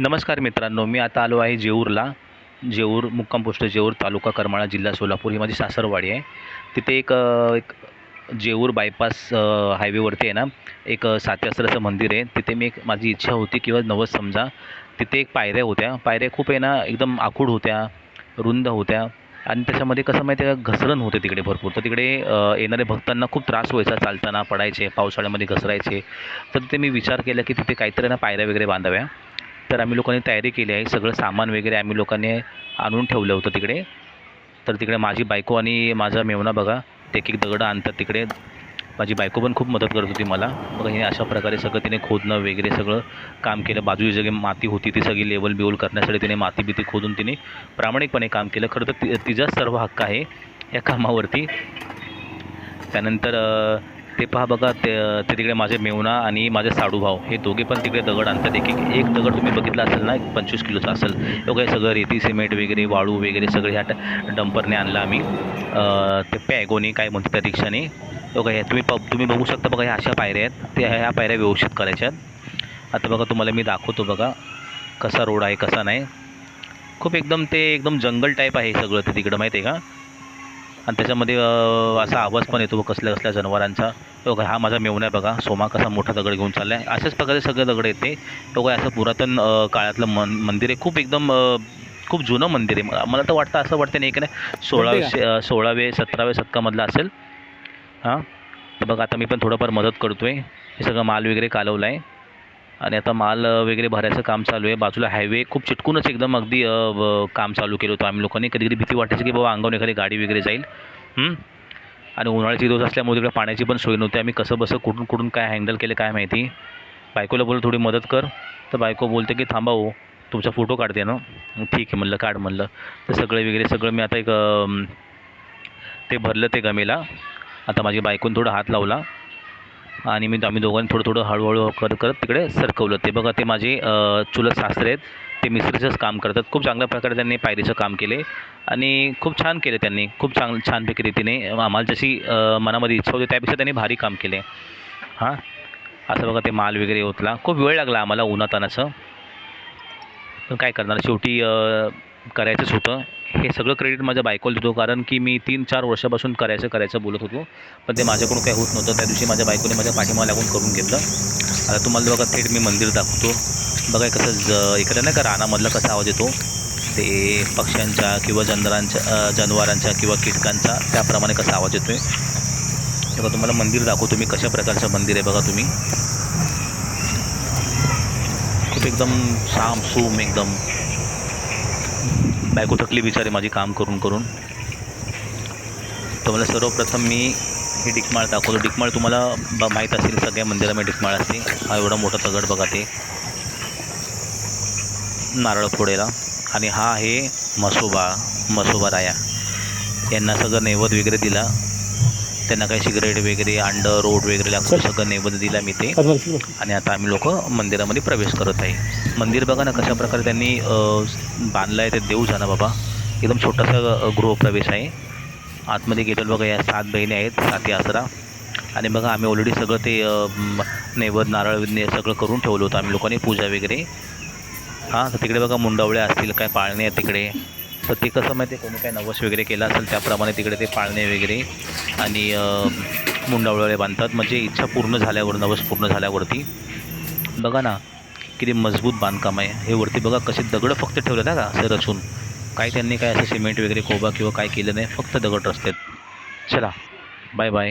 नमस्कार मित्रांनो मी आता आलो आहे जेऊरला. जेऊर मुक्काम पोस्ट जेऊर तालुका करमाळा जिल्हा सोलापूर. ही माझी सासरवाडी आहे. तिथे एक एक जेऊर बायपास हायवेवरती आहे ना एक सात्यास्त्राचं मंदिर आहे. तिथे मी एक माझी इच्छा होती किंवा नवस समजा. तिथे एक पायऱ्या होत्या. पायऱ्या खूप आहे ना एकदम आखूड होत्या रुंद होत्या. आणि त्याच्यामध्ये कसं माहिती आहे का घसरण होते तिकडे भरपूर. तर तिकडे येणाऱ्या भक्तांना खूप त्रास व्हायचा चालताना पडायचे पावसाळ्यामध्ये घसरायचे. तर तिथे मी विचार केला की तिथे काहीतरी ना पायऱ्या वगैरे बांधाव्या. तर आम्ही लोकांनी तयारी केली आहे. सगळं सामान वगैरे आम्ही लोकांनी आणून ठेवलं होतं तिकडे. तर तिकडे माझी बायको आणि माझा मेवणा बघा ते एक एक दगडं आणतात तिकडे. माझी बायको पण खूप मदत करत होती मला. बघा हे अशा प्रकारे सगळं तिने खोदणं वगैरे सगळं काम केलं. बाजूची सगळी माती होती ती सगळी लेवल बिवल करण्यासाठी तिने माती बिती खोदून तिने प्रामाणिकपणे काम केलं. खरं तर ति तिचाच सर्व हक्क आहे या कामावरती. त्यानंतर ते पहा बघा ते ते तिकडे माझे मेवना आणि माझे साडूभाऊ हे दोघे पण तिकडे दगड आणतात. एक एक एक दगड तुम्ही बघितला असेल ना एक पंचवीस किलोचा असेल. एवढं हे सगळं रेती सिमेंट वगैरे वाळू वगैरे सगळे ह्या डंपरने आणलं आम्ही. ते पॅगोनी काय म्हणतात त्या रिक्षाने बघा हे तुम्ही प तुम्ही बघू शकता बघा ह्या अशा पायऱ्या आहेत. त्या ह्या पायऱ्या व्यवस्थित करायच्या आहेत. आता बघा तुम्हाला मी दाखवतो बघा कसा रोड आहे कसा नाही. खूप एकदम ते एकदम जंगल टाईप आहे सगळं ते तिकडं माहिती आहे का? आणि त्याच्यामध्ये असा आवाज पण येतो कसल्या कसल्या जनावरांचा. बघा हा माझा मेवणा आहे बघा. सोमा कसा मोठा दगड घेऊन चालला आहे अशाच प्रकारे सगळे दगड येते. बघा असं पुरातन काळातलं मन मंदिर आहे. खूप एकदम खूप जुनं मंदिर आहे. मला- तर वाटतं असं वाटतं नाही की नाही सोळावे सोळावे सतराव्या शतकामधलं असेल. हां? तर बघा आता मी पण थोडंफार मदत करतो आहे हे सगळं माल वगैरे कालवलं आहे आणि आता माल वगैरे भरायचं काम चालू आहे. बाजूला हायवे खूप चिटकूनच एकदम अगदी काम चालू केलं होतं आम्ही लोकांनी. कधी कधी भीती वाटायची की बाबा अंगावर एखादी गाडी वगैरे जाईल. आणि उन्हाळ्याचे दिवस असल्यामुळे तिकडे पाण्याची पण सोय नव्हती. आम्ही कसं बसं कुठून कुठून काय हँडल केलं काय माहिती. बायकोला बोललं थोडी मदत कर. तर बायको बोलते की थांबा हो तुमचा फोटो काढते ना. ठीक आहे म्हणलं काढ म्हणलं. तर सगळे वगैरे सगळं मी आता एक ते भरलं ते गमेला. आता माझी बायकोनं थोडा हात लावला. आणि मी आम्ही दोघांनी थोडं थोडं हळूहळू करत करत तिकडे सरकवलं. ते बघा ते माझे चुलत सासरे आहेत. ते मिस्त्रीचंच काम करतात. खूप चांगल्या प्रकारे त्यांनी पायरीचं काम केले आणि खूप छान केले त्यांनी. खूप चांग छानपैकी रीतीने आम्हाला जशी मनामध्ये इच्छा होती त्यापेक्षा त्यांनी भारी काम केले. हां? असं बघा ते माल वगैरे होतला खूप वेळ लागला आम्हाला उन्हातानाचं. पण काय करणार? शेवटी करायचंच होतं. हे सगळं क्रेडिट माझ्या बायकोला देतो कारण की मी तीन चार वर्षापासून करायचं करायचं बोलत होतो. पण ते माझ्याकडून काही होत नव्हतं. त्या दिवशी माझ्या बायकोने माझ्या पाठीमा लागून करून घेतलं. आता तुम्हाला बघा थेट मी मंदिर दाखवतो. बघा कसं ज इकडे नाही का रानामधला कसा आवाज येतो? ते पक्ष्यांच्या किंवा जनरांच्या जनावरांचा जनावरांच्या किंवा कीटकांचा त्याप्रमाणे कसा आवाज येतो आहे बघा तुम्हाला मंदिर दाखवतो मी कशा प्रकारचं मंदिर आहे बघा तुम्ही. खूप एकदम साम सूम एकदम. बायको थकली बिचारी माझी काम करून करून. तर मला सर्वप्रथम मी हे डिकमाळ दाखवतो. डिकमाळ तुम्हाला ब माहीत असेल सगळ्या मंदिरामध्ये डिकमाळ असते. हा एवढा मोठा दगड बघा ते. नारळ फोडेला. आणि हा आहे मसोबा मसोबा राया. यांना सगळं नैवद वगैरे दिला. त्यांना काही सिगरेट वगैरे अंडं रोड वगैरे लागतं सगळं नैवेद्य दिला मी ते. आणि आता आम्ही लोक मंदिरामध्ये प्रवेश करत आहे. मंदिर बघा ना कशा प्रकारे त्यांनी बांधलं आहे ते देऊ जाणं बाबा. एकदम छोटासा गृहप्रवेश आहे. आतमध्ये गेलेलो बघा या सात बहिणी आहेत साती आसरा. आणि बघा आम्ही ऑलरेडी सगळं ते नैवेद्य नारळ सगळं करून ठेवलं होतं. आम्ही लोकांनी पूजा वगैरे. हां तर तिकडे बघा मुंडावळ्या असतील काय पाळणे आहेत तिकडे. तर ते कसं माहिती आहे? कोणी काय नवस वगैरे केला असेल त्याप्रमाणे तिकडे ते पाळणे वगैरे आणि मुंडावळे बांधतात. म्हणजे इच्छा पूर्ण झाल्यावर नवस पूर्ण झाल्यावरती. बघा ना किती मजबूत बांधकाम आहे. हे वरती बघा कसे दगडं फक्त ठेवले ना का असं रचून. काय त्यांनी काय असं सिमेंट वगैरे कोबा किंवा काय केलं नाही फक्त दगड रचतात. चला बाय बाय